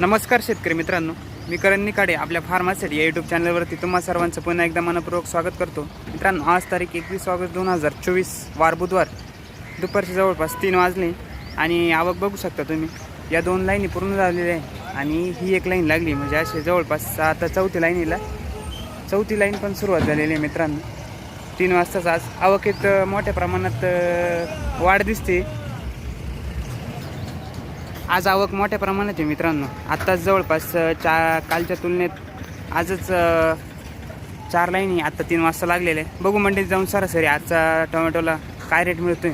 नमस्कार शेतकरी मित्रांनो मी करण निकाडे आपल्या फार्मासिटी या यूट्यूब चॅनलवरती तुम्हा सर्वांचं पुन्हा एकदा मनपूर्वक स्वागत करतो. मित्रांनो आज तारीख एकवीस ऑगस्ट दोन हजार चोवीस वार बुधवार. दुपारच्या जवळपास तीन वाजले आणि आवक बघू शकता तुम्ही. या दोन लाईनी पूर्ण झालेल्या आहे आणि ही एक लाईन लागली म्हणजे असे जवळपास आता चौथी लाईनीला चौथी लाईन पण सुरुवात झालेली आहे मित्रांनो. तीन वाजताच आज आवकेत मोठ्या प्रमाणात वाढ दिसते. आज आवक मोठ्या प्रमाणात आहे मित्रांनो. आत्ताच जवळपास चा कालच्या तुलनेत आजच चार लाईनी आत्ता तीन वाजता लागलेले आहे. बघू मंडीत जाऊन सरासरी आजचा टोमॅटोला काय रेट मिळतोय.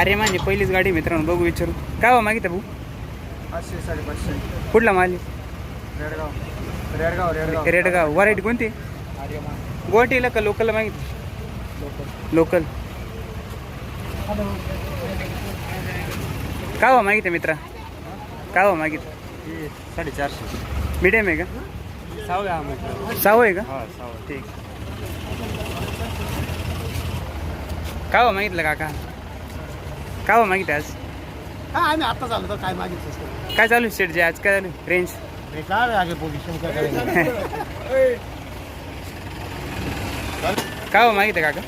अरे माझी पहिलीच गाडी मित्रांनो बघू विचारू. काय हो मागितलं भाऊ? पाचशे साडेपाचशे. कुठला माल? रेडगाव. रेडगाव रेडगाव. रेडगाव. व्हरायटी कोणती? गुवाहाटीला का लोकलला मागितलं? लोकल काय हो मागितलं मित्रा. काय हो मागितलं साडेचारशे. मीडियम आहे का? म्हटलं. सावं आहे का? हा सहावं ठीक काय हो मागितलं काका. काय हो मागितलं आज? हा आम्ही आता झालो तर काय मागितलं काय चालू शेटचे आज काय चालू रेंज आगे पोझिशन काय करेंगे काय हो मागितलं काका?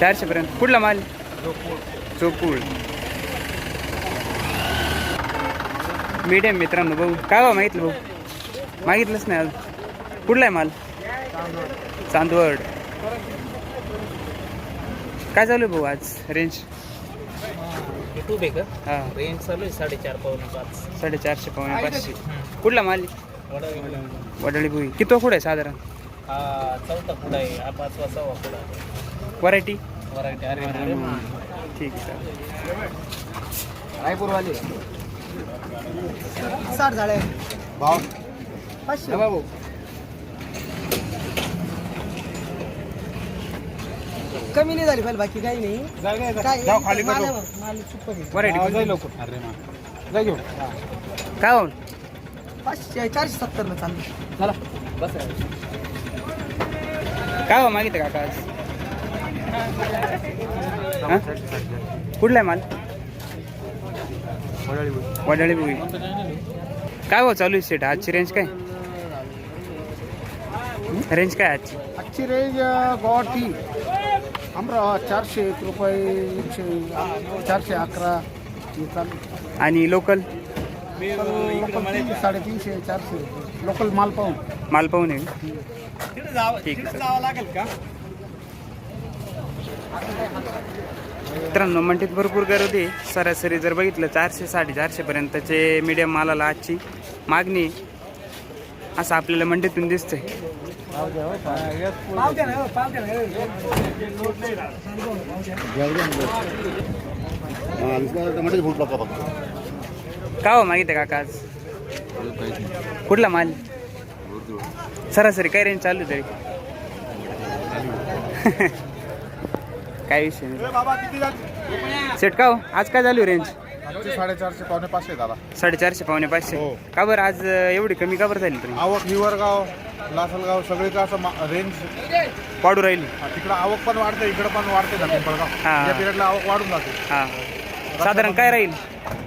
चारशे पर्यंत कुठला माल? चोपूळ मीडियम मित्रांनो भाऊ काय हो मागितलं भाऊ? मागितलंच नाही अजून. कुठला आहे माल? चांदवड. काय चालू आहे भाऊ आज? रेंज युट्यूब आहे का? हां. रेंज चालू आहे साडेचार पावणे पाच. साडेचारशे पावणे पाचशे. कुठला माल? वडा वडाळी भुई. किती कुठं आहे साधारण? हा चौथा पुढा आहे. हा पाचवा सहावा आहे. व्हरायटी वरायटी अरे ठीक आहे. रायपूरवाले. साठ झाडे भाव? पाचशे. बाबू कमी नाही झाली पाहिजे बाकी काही नाही. काय जाऊ खाली माल. व्हरायटी घेऊन. काय हो पाचशे चारशे सत्तर ला चालू. चला. बस. काय हो मागितलं काका हा? कुठला आहे माल? वडाळी भुई. काय हो चालू आहे सेट? आजची रेंज काय? रेंज काय आजची? आजची रेंज गुवाहाटी अमरा चारशे एक रुपये एकशे चारशे अकरा. चालू आणि लोकल लोकल तीनशे, साडेतीनशे चारशे. लोकल माल पाहून. माल पाहून आहे का? ठीक आहे सर. लागेल का? मित्रांनो मंडीत भरपूर गर्दी सरासरी जर बघितलं चारशे साडेचारशे पर्यंतचे मीडियम मालाला आजची मागणी असं आपल्याला मंडीतून दिसतंय. पाव द्या का हो काका आज? कुठला माल? सरासरी काय रेंज चालू आहे तरी. काय विषय नाही. झाले? सेट का हो? आज काय चालू रेंज साडेचारशे पावणे पाचशे दादा. साडेचारशे पावणे पाचशे. हो. का बरं आज एवढी कमी का बरं झाली तुम्ही आवक हिवरगाव लासलगाव सगळीकडे असं मा- रेंज वाढू राहिली. तिकडं आवक पण वाढते इकडं पण वाढते ना पिंपळगाव. हा. या पिरियडला आवक वाढून जाते. हां. साधारण काय राहील?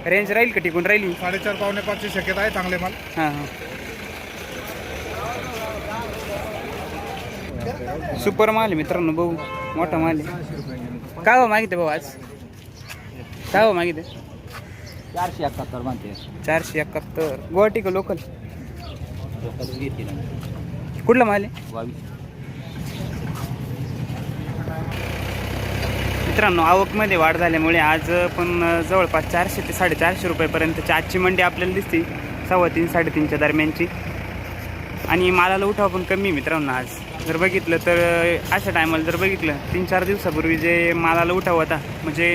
रेंज राहील का टिकून राहिली? साडेचार पावणे पाचची शक्यता आहे चांगले माल. हां हां. सुपर माल आहे मित्रांनो भाऊ मोठा माल आहे. काय हो मागितलं भाऊ आज? काय हो मागितलं? चारशे एकाहत्तर म्हणते. चारशे एकाहत्तर. गुवाहाटी का लोकल कुठला माल आहे? मित्रांनो आवकमध्ये वाढ झाल्यामुळे आज पण जवळपास चारशे ते साडेचारशे रुपयेपर्यंतची आजची मंडी आपल्याला दिसते. सव्वा तीन साडेतीनच्या दरम्यानची. आणि मालाला उठाव पण कमी आहे मित्रांनो आज. जर बघितलं तर अशा टायमाला जर बघितलं तीन चार दिवसापूर्वी जे मालाला उठाव होता म्हणजे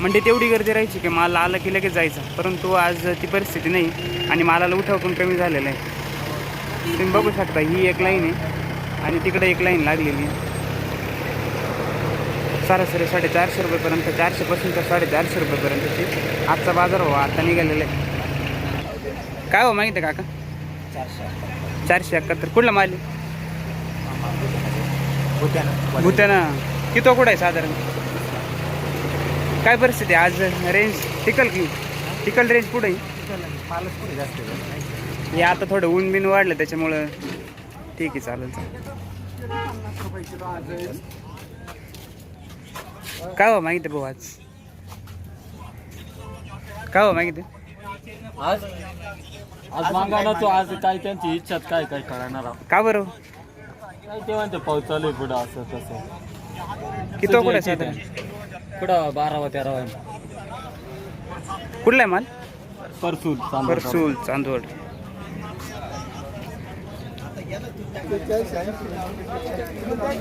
म्हणजे तेवढी गर्दी राहायची की माल आला की लगेच जायचा. परंतु आज ती परिस्थिती नाही आणि मालाला उठाव पण कमी झालेला आहे. तुम्ही बघू शकता ही एक लाईन आहे आणि तिकडे एक लाईन लागलेली आहे. सरासरी साडेचारशे रुपयेपर्यंत चारशेपासून तर साडेचारशे रुपयेपर्यंतची आजचा बाजार हो आता निघालेला आहे. काय हो माहिती आहे काका? चारशे चारशे एकाहत्तर. कुठला माल आहे? भूत्याना. किती कुठं आहे साधारण? काय परिस्थिती आहे? आज रेंज टिकल की? टिकल रेंज पुढे. हे आता थोडं ऊन बिन वाढलं त्याच्यामुळं ठीक आहे चालेल. चालेल काय हो माहिती भाऊ आज? काय हो माहिती? आज? आज मागायला तो आज काय त्यांची इच्छा काय काय करणार का बरं? ते म्हणते पाऊस चालू आहे पुढं असं तसं. किती कुठे साधारण? पुढं बारावा तेरावा कुठला आहे माल? परसूल परसूल चांदवड.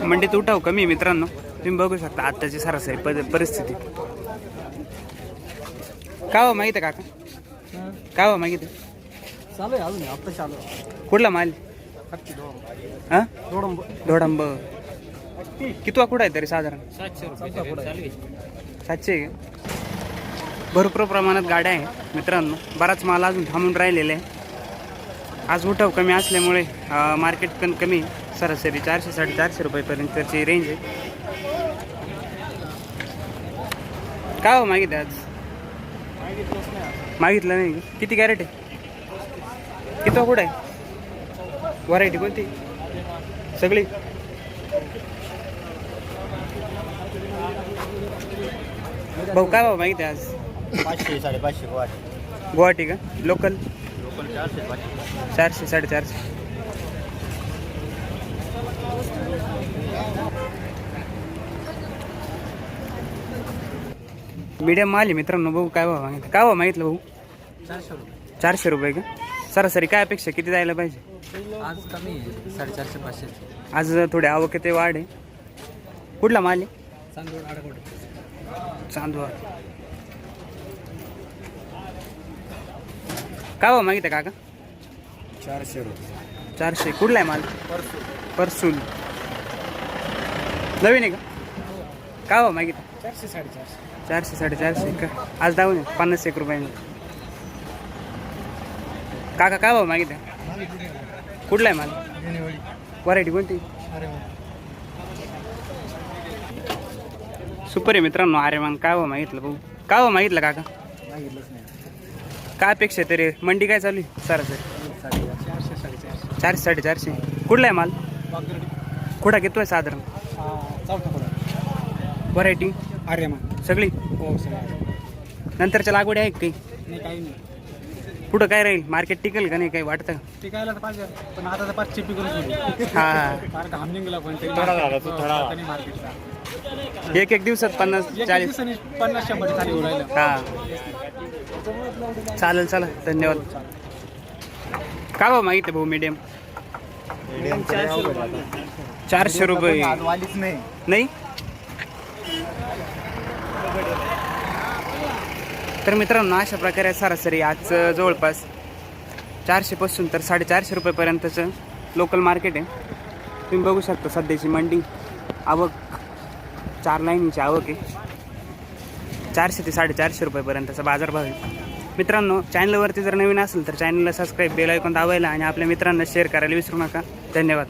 मंडीत उठाव कमी आहे मित्रांनो. तुम्ही बघू शकता आत्ताची सरासरी पद- परिस्थिती. काय हो माहिती आहे काका? काय हो माहिती आहे? चालू आहे अजून आता चालू आहे. कुठला माल? हा. धोडंब कितवा कुठं आहे तरी साधारण? सातशे? भरपूर प्रमाणात गाड्या आहे मित्रांनो. बराच माल अजून थांबून राहिलेला आहे. आज उठाव कमी असल्यामुळे मार्केट पण कमी. सरासरी चारशे साडेचारशे रुपयेपर्यंतची रेंज आहे. काय हो मागितलं आज? मागितलं नाही? किती कॅरेट आहे? किती कुठं आहे? व्हरायटी कोणती? सगळी? भाऊ काय भाऊ माहिती आज? पाचशे साडेपाचशे वाट गुवाहाटी का? लोकल लोकल चारशे पाचशे. चारशे साडेचारशे. मीडियम माल आहे मित्रांनो भाऊ काय भाऊ मागितलं. काय भाऊ मागितलं भाऊ? चारशे रुपये. चारशे रुपये का? सरासरी काय अपेक्षा किती जायला पाहिजे? आज कमी आहे साडेचारशे पाचशे. आज थोडे आवक ते वाढ आहे. कुठला माल आहे? चांदूर आडकोट. चांदवा काय भाऊ मागितलं काका? चारशे रुपये. चारशे. कुठला आहे माल? परसूल नवीन आहे का? काय भाऊ मागितलं? चारशे साडेचारशे. चारशे साडेचारशे. का आज दावून पन्नास एक रुपयाने. काका काय भाऊ मागितलं? कुठला आहे माल? व्हरायटी कोणती? सुपर आहे मित्रांनो अरे मग काय भाऊ मागितलं भाऊ काय भाऊ मागितलं काका? काय अपेक्षा आहे तरी? मंडी काय चालू आहे? सरासरी. चारशे साडेचारशे. चारशे साडेचारशे कुठला आहे माल? कुठं घेतोय आहे साधारण? व्हरायटी? सगळी? हो सगळं. नंतरच्या लागवडी आहे काही? नाही काही नाही. पुढं काय राहील? मार्केट टिकेल का नाही काही वाटतं? का? टिकायला तर पाहिजे. पण आता तर पाच चिप्पी करून ठेवली. हा. फार घाम निघाला पण. तरी थोडा झाला तो, थोडा. आता नाही मार्केटचा एक एक दिवसात पन्नास एक चाळीस. दिवसांनी पन्नास शंभर खाली होऊ राहिलं. हा. चालेल चला धन्यवाद. काय भाऊ मागितलं भाऊ मीडियम चारशे रुपये. वालीच नाही. नाही? तर मित्रांनो अशा प्रकारे सरासरी आज जवळपास चारशेपासून तर साडेचारशे रुपयेपर्यंतचं लोकल मार्केट आहे. तुम्ही बघू शकता सध्याची मंडी. आवक चार लाईनची आवक आहे. चारशे ते साडेचारशे रुपयेपर्यंतचा बाजारभाव आहे. मित्रांनो चॅनलवरती जर नवीन असेल तर चॅनलला सबस्क्राईब बेल ऐकून दाबायला आणि आपल्या मित्रांना शेअर करायला विसरू नका. धन्यवाद.